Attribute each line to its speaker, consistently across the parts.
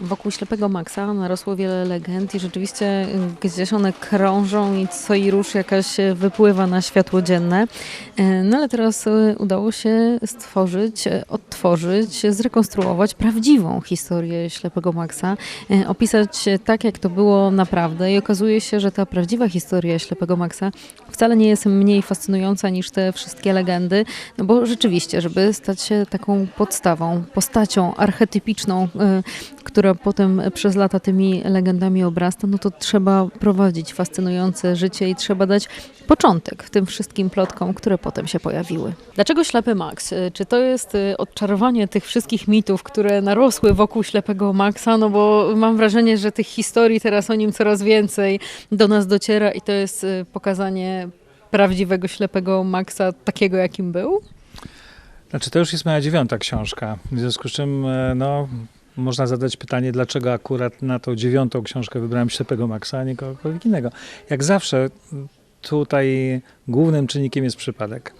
Speaker 1: Wokół ślepego Maxa narosło wiele legend i rzeczywiście y, gdzieś one krążą i co i róż jakaś y, wypływa na światło dzienne. Y, No ale teraz udało się stworzyć, y, odtworzyć, zrekonstruować prawdziwą historię ślepego Maxa, y, opisać tak, jak to było naprawdę i okazuje się, że ta prawdziwa historia ślepego Maxa wcale nie jest mniej fascynująca niż te wszystkie legendy, no bo rzeczywiście, żeby stać się taką podstawą, postacią archetypiczną, y, która potem przez lata tymi legendami obrasta, no to trzeba prowadzić fascynujące życie i trzeba dać początek tym wszystkim plotkom, które potem się pojawiły. Dlaczego ślepy Max? Y, Czy to jest y, odczarowanie tych wszystkich mitów, które narosły wokół ślepego Maxa? No bo mam wrażenie, że tych historii teraz o nim coraz więcej do nas dociera i to jest y, pokazanie prawdziwego ślepego Maxa takiego, jakim był?
Speaker 2: Znaczy, to już jest moja dziewiąta książka, w związku z czym e, no, można zadać pytanie, dlaczego akurat na tą dziewiątą książkę wybrałem Ślepego Maxa, a nie kogokolwiek innego. Jak zawsze tutaj głównym czynnikiem jest przypadek.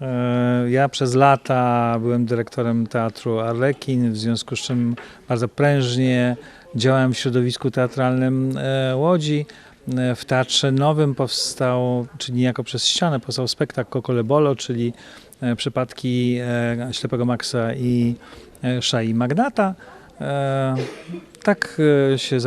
Speaker 2: E, Ja przez lata byłem dyrektorem teatru Arlekin, w związku z czym bardzo prężnie działałem w środowisku teatralnym e, Łodzi. E, W Teatrze Nowym powstał, czyli niejako przez ścianę, powstał spektakl Kokolebolo, czyli przypadki Ślepego Maxa i Szai Magnata. E, Tak e, się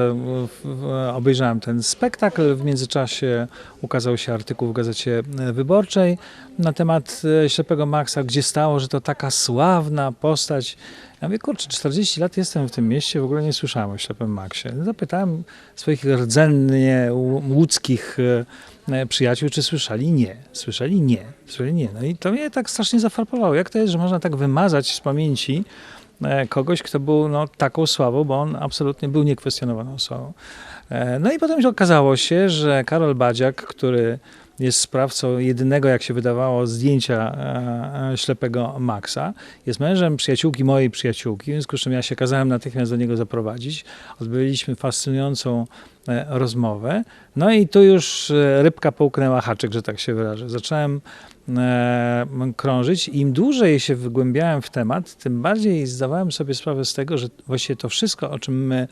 Speaker 2: obejrzałem ten spektakl. W międzyczasie ukazał się artykuł w Gazecie Wyborczej na temat e, Ślepego Maxa, gdzie stało, że to taka sławna postać. Ja mówię, kurczę, 40 lat jestem w tym mieście, w ogóle nie słyszałem o Ślepym Maxie. Zapytałem swoich rdzennie łódzkich przyjaciół, czy słyszeli? Nie. Słyszeli? Nie. Słyszeli? Nie. No i to mnie tak strasznie zafarpowało. Jak to jest, że można tak wymazać z pamięci kogoś, kto był no, taką sławą, bo on absolutnie był niekwestionowaną sławą. E, No i potem okazało się, że Karol Badziak, który jest sprawcą jedynego, jak się wydawało, zdjęcia e, e, ślepego Maxa. Jest mężem przyjaciółki mojej przyjaciółki, w związku z czym ja się kazałem natychmiast do niego zaprowadzić. Odbyliśmy fascynującą e, rozmowę. No i tu już rybka połknęła haczyk, że tak się wyrażę. Zacząłem krążyć im dłużej się wgłębiałem w temat, tym bardziej zdawałem sobie sprawę z tego, że właściwie to wszystko, o czym my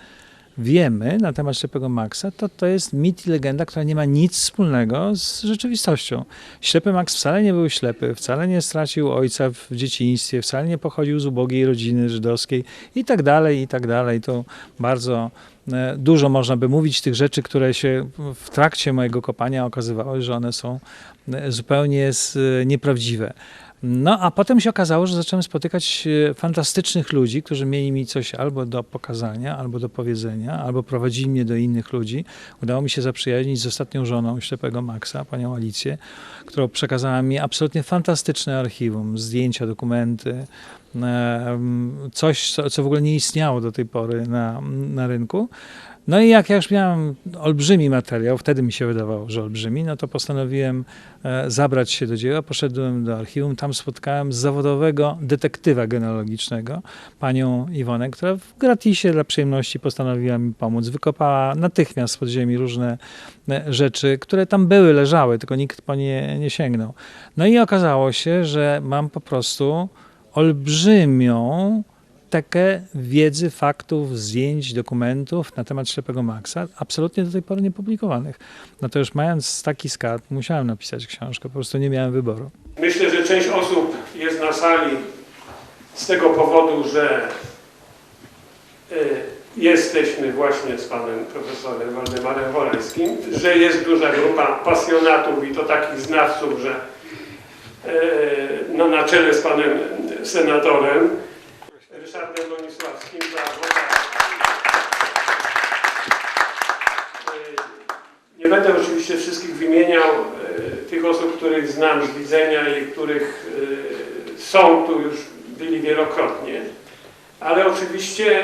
Speaker 2: wiemy na temat ślepego Maxa, to to jest mit i legenda, która nie ma nic wspólnego z rzeczywistością. Ślepy Max wcale nie był ślepy, wcale nie stracił ojca w dzieciństwie, wcale nie pochodził z ubogiej rodziny żydowskiej i tak dalej, i tak dalej. To bardzo e, dużo można by mówić tych rzeczy, które się w trakcie mojego kopania okazywały, że one są e, zupełnie z, nieprawdziwe. No, a potem się okazało, że zacząłem spotykać e, fantastycznych ludzi, którzy mieli mi coś albo do pokazania, albo do powiedzenia, albo prowadzili mnie do innych ludzi. Udało mi się zaprzyjaźnić z ostatnią żoną ślepego Maxa, panią Alicję, która przekazała mi absolutnie fantastyczne archiwum, zdjęcia, dokumenty, e, coś, co, co w ogóle nie istniało do tej pory na, na rynku. No i jak ja już miałem olbrzymi materiał, wtedy mi się wydawało, że olbrzymi, no to postanowiłem e, zabrać się do dzieła. Poszedłem do archiwum, tam spotkałem zawodowego detektywa genealogicznego, panią Iwonę, która w gratisie dla przyjemności postanowiła mi pomóc. Wykopała natychmiast z podziemi różne e, rzeczy, które tam były, leżały, tylko nikt po nie nie sięgnął. No i okazało się, że mam po prostu olbrzymią tekę wiedzy, faktów, zdjęć, dokumentów na temat ślepego Maxa, absolutnie do tej pory niepublikowanych. No to już mając taki skarb, musiałem napisać książkę, po prostu nie miałem wyboru.
Speaker 3: Myślę, że część osób jest na sali z tego powodu, że y, jesteśmy właśnie z panem profesorem Waldemarem Wolańskim, że jest duża grupa pasjonatów i to takich znawców, że y, no, na czele z panem senatorem Bronisławskim za. Y, Nie będę oczywiście wszystkich wymieniał y, tych osób, których znam z widzenia i których y, są tu już byli wielokrotnie, ale oczywiście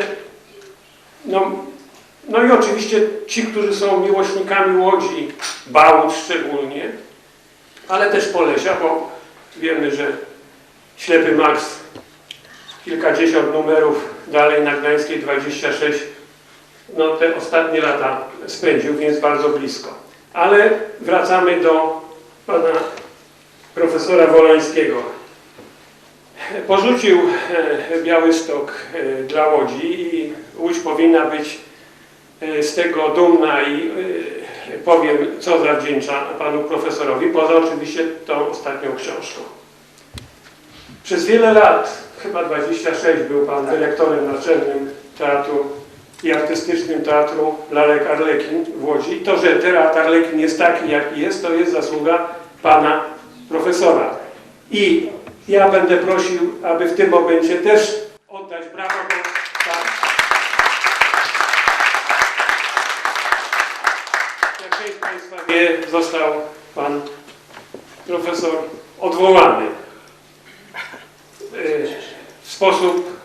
Speaker 3: no, no i oczywiście ci, którzy są miłośnikami Łodzi, Bałut szczególnie, ale też Polesia, bo wiemy, że Ślepy Max kilkadziesiąt numerów dalej na Gdańskiej 26 no te ostatnie lata spędził, więc bardzo blisko. Ale wracamy do pana profesora Wolańskiego. porzucił e, Białystok e, dla Łodzi i Łódź powinna być e, z tego dumna i powiem, co zawdzięcza panu profesorowi, poza oczywiście tą ostatnią książką. Przez wiele lat, chyba 26, był pan dyrektorem naczelnym Teatru i Artystycznym Teatru Lalek Arlekin w Łodzi. To, że Teatr Arlekin jest taki, jaki jest, to jest zasługa pana profesora. I ja będę prosił, aby w tym momencie też oddać brawo, bo tak. Jak część Państwa wie, został pan profesor odwołany sposób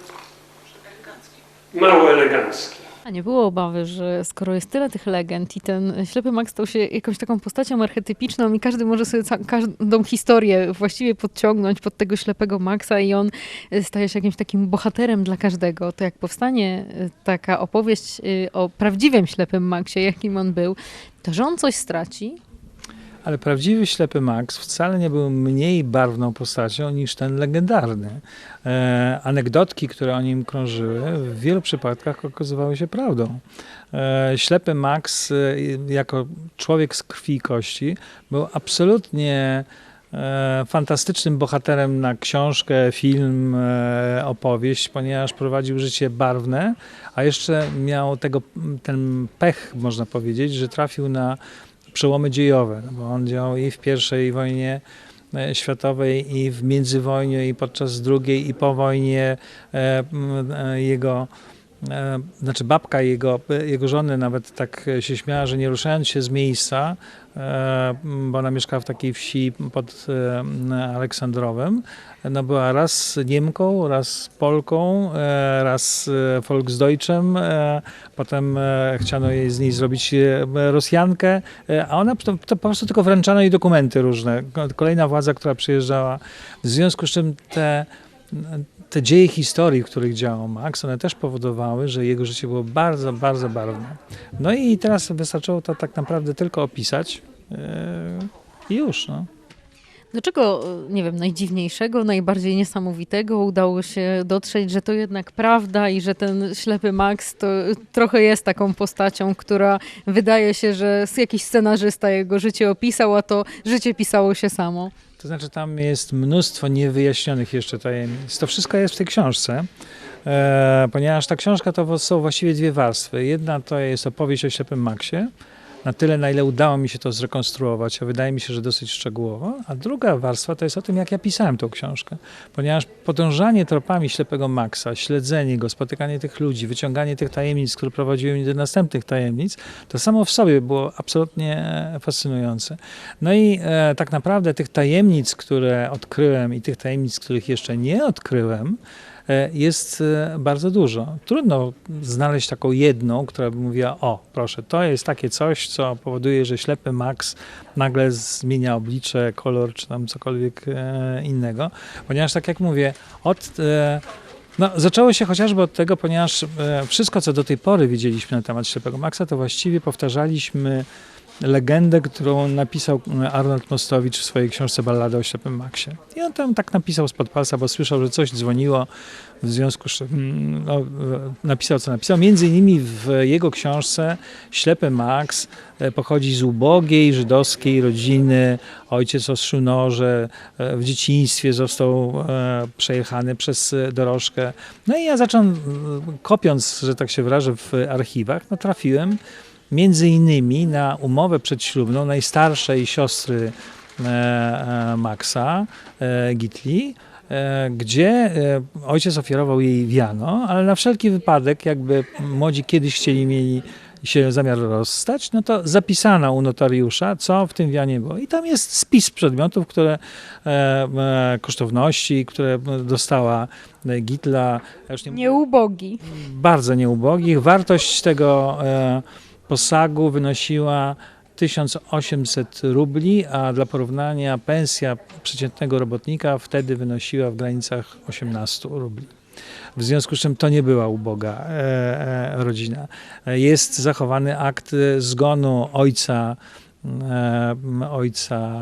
Speaker 3: mało elegancki.
Speaker 1: A nie było obawy, że skoro jest tyle tych legend i ten ślepy Max stał się jakąś taką postacią archetypiczną i każdy może sobie każdą historię właściwie podciągnąć pod tego ślepego Maxa i on y, staje się jakimś takim bohaterem dla każdego, to jak powstanie y, taka opowieść y, o prawdziwym ślepym Maxie, jakim on był, to że on coś straci,
Speaker 2: Ale prawdziwy ślepy Max wcale nie był mniej barwną postacią niż ten legendarny. E, anegdotki, które o nim krążyły, w wielu przypadkach okazywały się prawdą. E, ślepy Max, e, jako człowiek z krwi i kości, był absolutnie e, fantastycznym bohaterem na książkę, film, e, opowieść, ponieważ prowadził życie barwne, a jeszcze miał tego, ten pech, można powiedzieć, że trafił na przełomy dziejowe, no bo on działał i w pierwszej wojnie e, światowej, i w międzywojniu, i podczas drugiej, i po wojnie e, e, jego znaczy babka jego, jego żony nawet tak się śmiała, że nie ruszając się z miejsca, e, bo ona mieszkała w takiej wsi pod e, Aleksandrowem, no była raz Niemką, raz Polką, e, raz e, Volksdeutschem, e, potem e, chciano jej z niej zrobić e, Rosjankę, e, a ona to, to po prostu tylko wręczano jej dokumenty różne. Ko- Kolejna władza, która przyjeżdżała, w związku z czym te te dzieje historii, w których działał Max, one też powodowały, że jego życie było bardzo, bardzo barwne. No i teraz wystarczyło to tak naprawdę tylko opisać yy, i już. No.
Speaker 1: Do czego, e, nie wiem, najdziwniejszego, najbardziej niesamowitego udało się dotrzeć, że to jednak prawda i że ten ślepy Max to trochę jest taką postacią, która wydaje się, że jakiś scenarzysta jego życie opisał, a to życie pisało się samo.
Speaker 2: To znaczy tam jest mnóstwo niewyjaśnionych jeszcze tajemnic. To wszystko jest w tej książce, e, ponieważ ta książka to są właściwie dwie warstwy. Jedna to jest opowieść o ślepym Maxie, na tyle, na ile udało mi się to zrekonstruować, a wydaje mi się, że dosyć szczegółowo. A druga warstwa to jest o tym, jak ja pisałem tą książkę. Ponieważ podążanie tropami ślepego Maxa, śledzenie go, spotykanie tych ludzi, wyciąganie tych tajemnic, które prowadziły mnie do następnych tajemnic, to samo w sobie było absolutnie e, fascynujące. No i e, tak naprawdę tych tajemnic, które odkryłem i tych tajemnic, których jeszcze nie odkryłem, jest e, bardzo dużo. Trudno znaleźć taką jedną, która by mówiła, o proszę, to jest takie coś, co powoduje, że ślepy Max nagle zmienia oblicze, kolor, czy tam cokolwiek e, innego. Ponieważ tak jak mówię, od... E, no, zaczęło się chociażby od tego, ponieważ e, wszystko, co do tej pory wiedzieliśmy na temat ślepego Maxa, to właściwie powtarzaliśmy legendę, którą napisał e, Arnold Mostowicz w swojej książce Ballada o ślepym Maxie. I on tam tak napisał spod palca, bo słyszał, że coś dzwoniło, w związku z czym no, napisał, co napisał. Między innymi w jego książce Ślepy Max e, pochodzi z ubogiej żydowskiej rodziny. Ojciec ostrzył noże, e, w dzieciństwie został przejechany przez dorożkę. No i ja zacząłem, kopiąc, że tak się wyrażę, w archiwach, no trafiłem między innymi na umowę przedślubną najstarszej siostry e, e, Maxa, e, Gitli, gdzie ojciec ofiarował jej wiano, ale na wszelki wypadek, jakby młodzi kiedyś chcieli mieli się zamiar rozstać, no to zapisano u notariusza, co w tym wianie było. I tam jest spis przedmiotów, które, kosztowności, które dostała Gitla. Nie
Speaker 1: Nieubogi.
Speaker 2: bardzo nieubogich. Wartość tego posagu wynosiła 1800 rubli, a dla porównania pensja przeciętnego robotnika wtedy wynosiła w granicach 18 rubli. W związku z czym to nie była uboga e, e, rodzina. Jest zachowany akt zgonu ojca e, ojca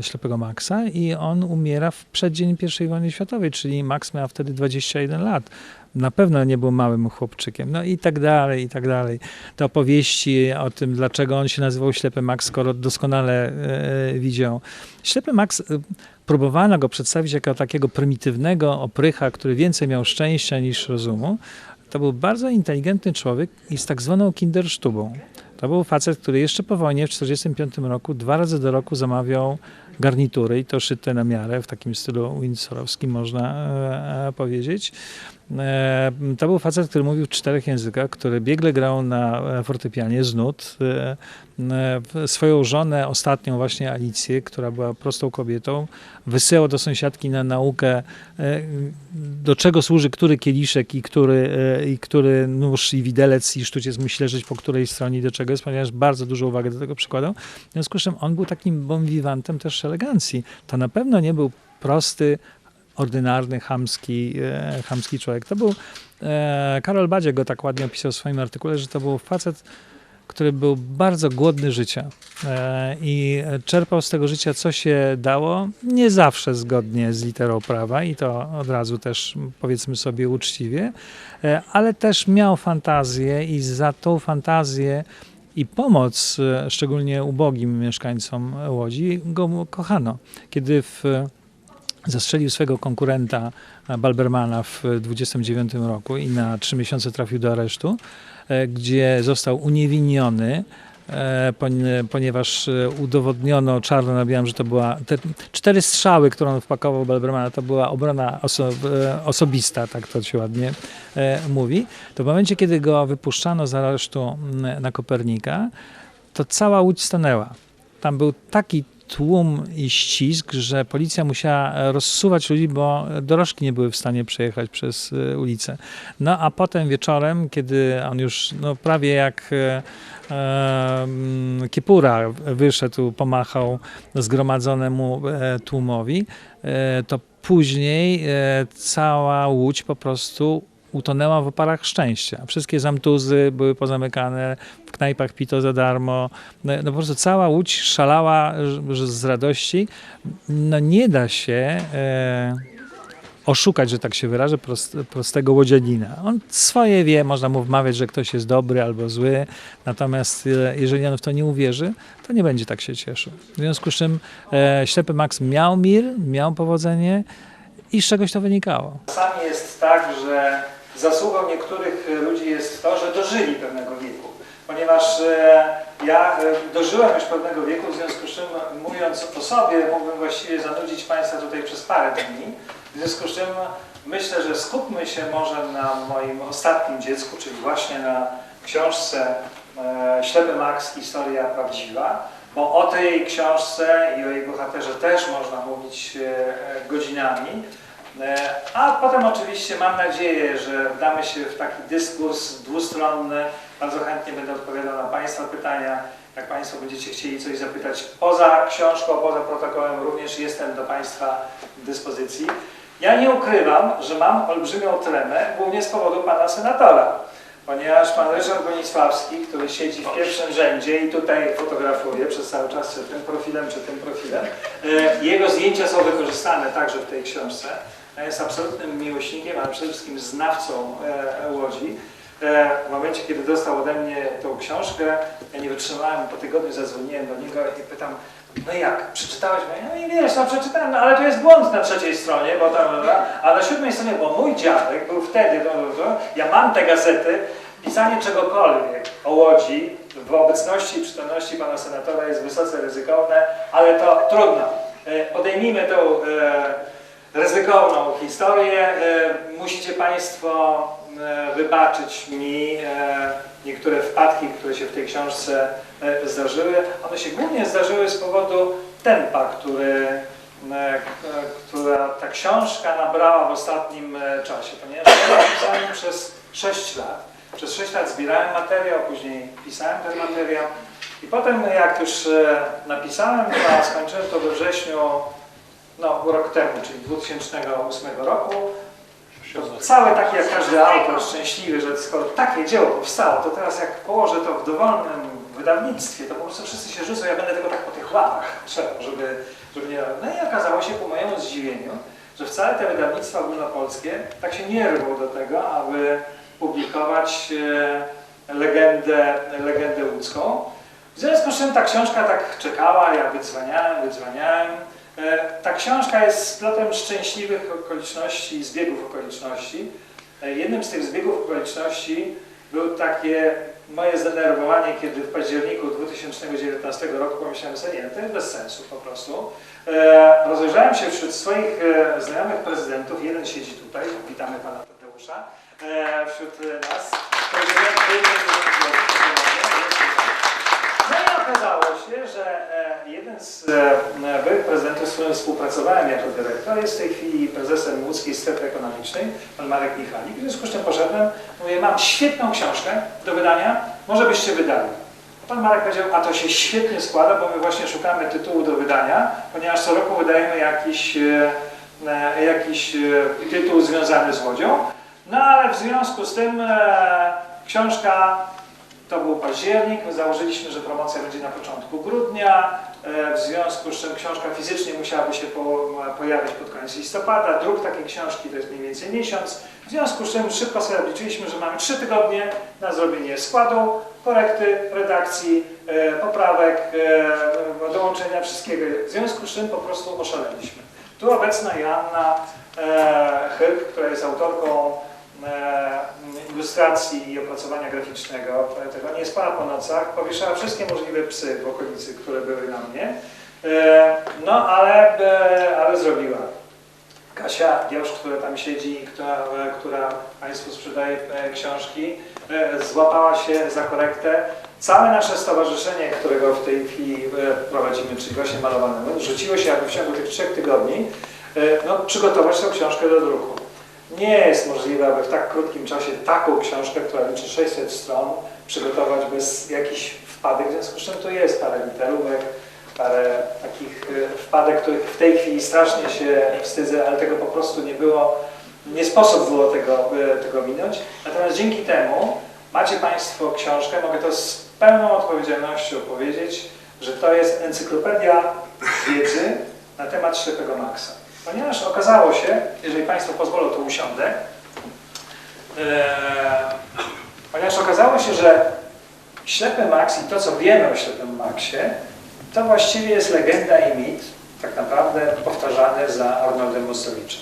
Speaker 2: ślepego Maxa i on umiera w przeddzień I wojny światowej, czyli Max miał wtedy 21 lat. Na pewno nie był małym chłopczykiem. No i tak dalej, i tak dalej. Te opowieści o tym, dlaczego on się nazywał Ślepy Max, skoro doskonale e, widział. Ślepy Max, e, próbowano go przedstawić jako takiego prymitywnego oprycha, który więcej miał szczęścia niż rozumu. To był bardzo inteligentny człowiek i z tak zwaną kindersztubą. To był facet, który jeszcze po wojnie w 1945 roku dwa razy do roku zamawiał garnitury i to szyte na miarę, w takim stylu windsorowskim można e, e, powiedzieć. E, to był facet, który mówił w czterech językach, który biegle grał na fortepianie z nut. E, e, swoją żonę, ostatnią właśnie Alicję, która była prostą kobietą, wysyłał do sąsiadki na naukę, do czego służy który kieliszek i który, i który nóż i widelec i sztuciec musi leżeć po której stronie i do czego jest, ponieważ bardzo dużą uwagę do tego przykładał. W związku z czym on był takim bon vivantem też elegancji. To na pewno nie był prosty, ordynarny, chamski, e, chamski człowiek. To był, e, Karol Badzie go tak ładnie opisał w swoim artykule, że to był facet, który był bardzo głodny życia e, i czerpał z tego życia, co się dało, nie zawsze zgodnie z literą prawa i to od razu też powiedzmy sobie uczciwie, ale też miał fantazję i za tą fantazję i pomoc, szczególnie ubogim mieszkańcom Łodzi, go kochano. Kiedy w zastrzelił swego konkurenta e, Balbermana w 29 roku i na trzy miesiące trafił do aresztu, e, gdzie został uniewinniony, e, pon- ponieważ udowodniono czarno na białym, że to była te cztery strzały, które on wpakował Balbermana, to była obrona oso- osobista, tak to się ładnie mówi. To w momencie, kiedy go wypuszczano z aresztu na Kopernika, to cała łódź stanęła. Tam był taki tłum i ścisk, że policja musiała rozsuwać ludzi, bo dorożki nie były w stanie przejechać przez e, ulicę. No a potem wieczorem, kiedy on już no, prawie jak e, mm, Kiepura wyszedł, pomachał zgromadzonemu e, tłumowi, e, to później e, cała łódź po prostu utonęła w oparach szczęścia. Wszystkie zamtuzy były pozamykane, w knajpach pito za darmo. No, no po prostu cała łódź szalała z radości. No nie da się e, oszukać, że tak się wyrażę, prost, prostego łodzianina. On swoje wie, można mu wmawiać, że ktoś jest dobry albo zły, natomiast e, jeżeli on w to nie uwierzy, to nie będzie tak się cieszył. W związku z czym e, ślepy Max miał mir, miał powodzenie i z czegoś to wynikało.
Speaker 4: Czasami jest tak, że zasługą niektórych ludzi jest to, że dożyli pewnego wieku. Ponieważ e, ja e, dożyłem już pewnego wieku, w związku z czym mówiąc o sobie, mógłbym właściwie zanudzić Państwa tutaj przez parę dni. W związku z czym myślę, że skupmy się może na moim ostatnim dziecku, czyli właśnie na książce e, Ślepy Max, historia prawdziwa. Bo o tej książce i o jej bohaterze też można mówić e, e, godzinami. E, A potem oczywiście mam nadzieję, że wdamy się w taki dyskurs dwustronny. Bardzo chętnie będę odpowiadał na Państwa pytania. Jak Państwo będziecie chcieli coś zapytać poza książką, poza protokołem, również jestem do Państwa dyspozycji. Ja nie ukrywam, że mam olbrzymią tremę, głównie z powodu Pana Senatora. Ponieważ Pan Ryszard Gonisławski, który siedzi w pierwszym rzędzie i tutaj fotografuje przez cały czas, czy tym profilem, czy tym profilem, e, jego zdjęcia są wykorzystane także w tej książce. Jest absolutnym miłośnikiem, ale przede wszystkim znawcą e, Łodzi. E, W momencie, kiedy dostał ode mnie tą książkę, ja nie wytrzymałem, po tygodniu zadzwoniłem do niego i pytam, no jak, przeczytałeś? No i wiesz, no przeczytałem, no ale tu jest błąd na trzeciej stronie, bo tam, dobra, a na siódmej stronie, bo mój dziadek był wtedy, no, no, no, ja mam te gazety, pisanie czegokolwiek o Łodzi w obecności i przytomności pana senatora jest wysoce ryzykowne, ale to trudno. E, Podejmijmy tą e, ryzykowną historię. E, Musicie Państwo e, wybaczyć mi e, niektóre wpadki, które się w tej książce zdarzyły. One się głównie zdarzyły z powodu tempa, który, która ta książka nabrała w ostatnim czasie, ponieważ ja pisałem przez 6 lat. Przez 6 lat zbierałem materiał, później pisałem ten materiał i potem jak już napisałem, to, skończyłem to we wrześniu no, rok temu, czyli 2008 roku. Cały taki jak każdy autor szczęśliwy, że skoro takie dzieło powstało, to teraz jak położę to w dowolnym
Speaker 2: wydawnictwie, to po prostu wszyscy się rzucą, ja będę tylko tak po tych łapach trzeba, żeby, żeby nie... No i okazało się po mojemu zdziwieniu, że wcale te wydawnictwa ogólnopolskie tak się nie rwą do tego, aby publikować e, legendę, legendę łódzką. W związku z czym ta książka tak czekała, ja wydzwaniałem, wydzwaniałem. E, Ta książka jest splotem szczęśliwych okoliczności i zbiegów okoliczności. E, Jednym z tych zbiegów okoliczności było takie moje zdenerwowanie, kiedy w październiku 2019 roku pomyślałem sobie, nie, to jest bez sensu po prostu. E, Rozejrzałem się wśród swoich znajomych prezydentów, jeden siedzi tutaj, witamy pana Tadeusza, wśród nas. No i okazało się, że e, jeden z e, byłych prezydentów, z którym współpracowałem jako dyrektor, jest w tej chwili prezesem łódzkiej strefy ekonomicznej, pan Marek Michalik. W związku z czym poszedłem, mówię, mam świetną książkę do wydania, może byście wydali. Pan Marek powiedział, a to się świetnie składa, bo my właśnie szukamy tytułu do wydania, ponieważ co roku wydajemy jakiś, e, jakiś tytuł związany z Łodzią. No ale w związku z tym książka to był październik, my założyliśmy, że promocja będzie na początku grudnia, e, w związku z czym książka fizycznie musiałaby się po, pojawić pod koniec listopada, druk takiej książki to jest mniej więcej miesiąc, w związku z czym szybko sobie obliczyliśmy, że mamy trzy tygodnie na zrobienie składu, korekty, redakcji, e, poprawek, e, dołączenia wszystkiego, w związku z czym po prostu oszaleliśmy. Tu obecna Joanna e, Hyrk, która jest autorką e, ilustracji i opracowania graficznego, tego nie spała po nocach, powieszała wszystkie możliwe psy w okolicy, które były na mnie, e, no ale, e, ale zrobiła. Kasia Giosz, która tam siedzi, która, e, która Państwu sprzedaje e, książki, e, złapała się za korektę. Całe nasze stowarzyszenie, którego w tej chwili e, prowadzimy, czyli Goście Malowanemu, rzuciło się, aby w ciągu tych trzech tygodni e, no, przygotować tę książkę do druku. Nie jest możliwe, aby w tak krótkim czasie taką książkę, która liczy 600 stron, przygotować bez jakichś wpadek. W związku z czym to jest parę literówek, parę takich e, wpadek, których w tej chwili strasznie się wstydzę, ale tego po prostu nie było, nie sposób było tego, e, tego minąć. Natomiast dzięki temu macie Państwo książkę, mogę to z pełną odpowiedzialnością powiedzieć, że to jest encyklopedia wiedzy na temat ślepego Maxa. Ponieważ okazało się, jeżeli Państwo pozwolą, to usiądę, Eee, ponieważ okazało się, że ślepy Max i to, co wiemy o ślepym Maxie, to właściwie jest legenda i mit, tak naprawdę powtarzany za Arnoldem Mostowiczem.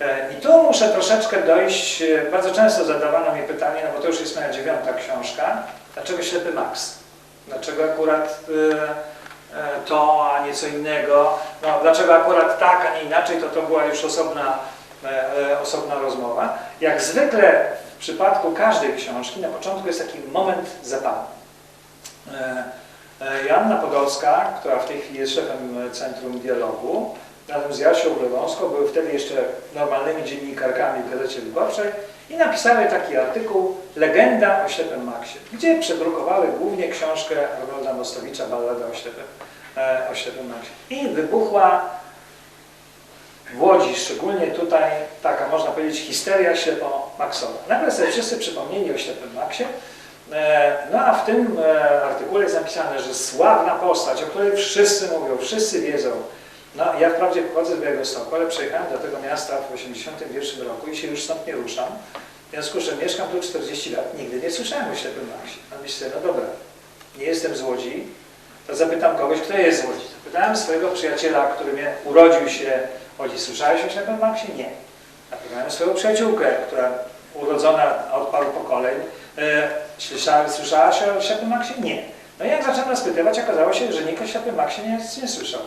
Speaker 2: E, I tu muszę troszeczkę dojść, e, bardzo często zadawano mi pytanie, no bo to już jest moja dziewiąta książka, dlaczego ślepy Max? Dlaczego akurat e, e, to, a nie co innego? No, dlaczego akurat tak, a nie inaczej, to to była już osobna, e, e, osobna rozmowa. Jak zwykle w przypadku każdej książki na początku jest taki moment zapału. E, e, Joanna Podolska, która w tej chwili jest szefem Centrum Dialogu, razem z Jasią Lewąską, były wtedy jeszcze normalnymi dziennikarkami w Gazecie Wyborczej i napisały taki artykuł Legenda o ślepym Maxie, gdzie przedrukowały głównie książkę Arnolda Mostowicza, Ballada o ślepym, e, o ślepym Maxie. I wybuchła w Łodzi, szczególnie tutaj, taka można powiedzieć histeria ślepo-maxowa. Nagle sobie wszyscy przypomnieli o ślepym Maxie, E, No a w tym e, artykule jest napisane, że sławna postać, o której wszyscy mówią, wszyscy wiedzą. No ja wprawdzie pochodzę z Białegostoku, ale przyjechałem do tego miasta w 1981 roku i się już stąd nie ruszam. W związku z czym mieszkam tu 40 lat, nigdy nie słyszałem o ślepym Maxie. No myślę, no dobra, nie jestem z Łodzi, to zapytam kogoś, kto jest z Łodzi. Zapytałem swojego przyjaciela, który mnie urodził się w Łodzi. Słyszałeś o ślepym Maxie? Nie. Zapytałem swoją przyjaciółkę, która urodzona od paru pokoleń, e, Słyszała, słyszałaś o ślepym Maxie? Nie. No i jak zacząłem rozpytywać, okazało się, że nikt o ślepym Maxie nie, nie słyszał.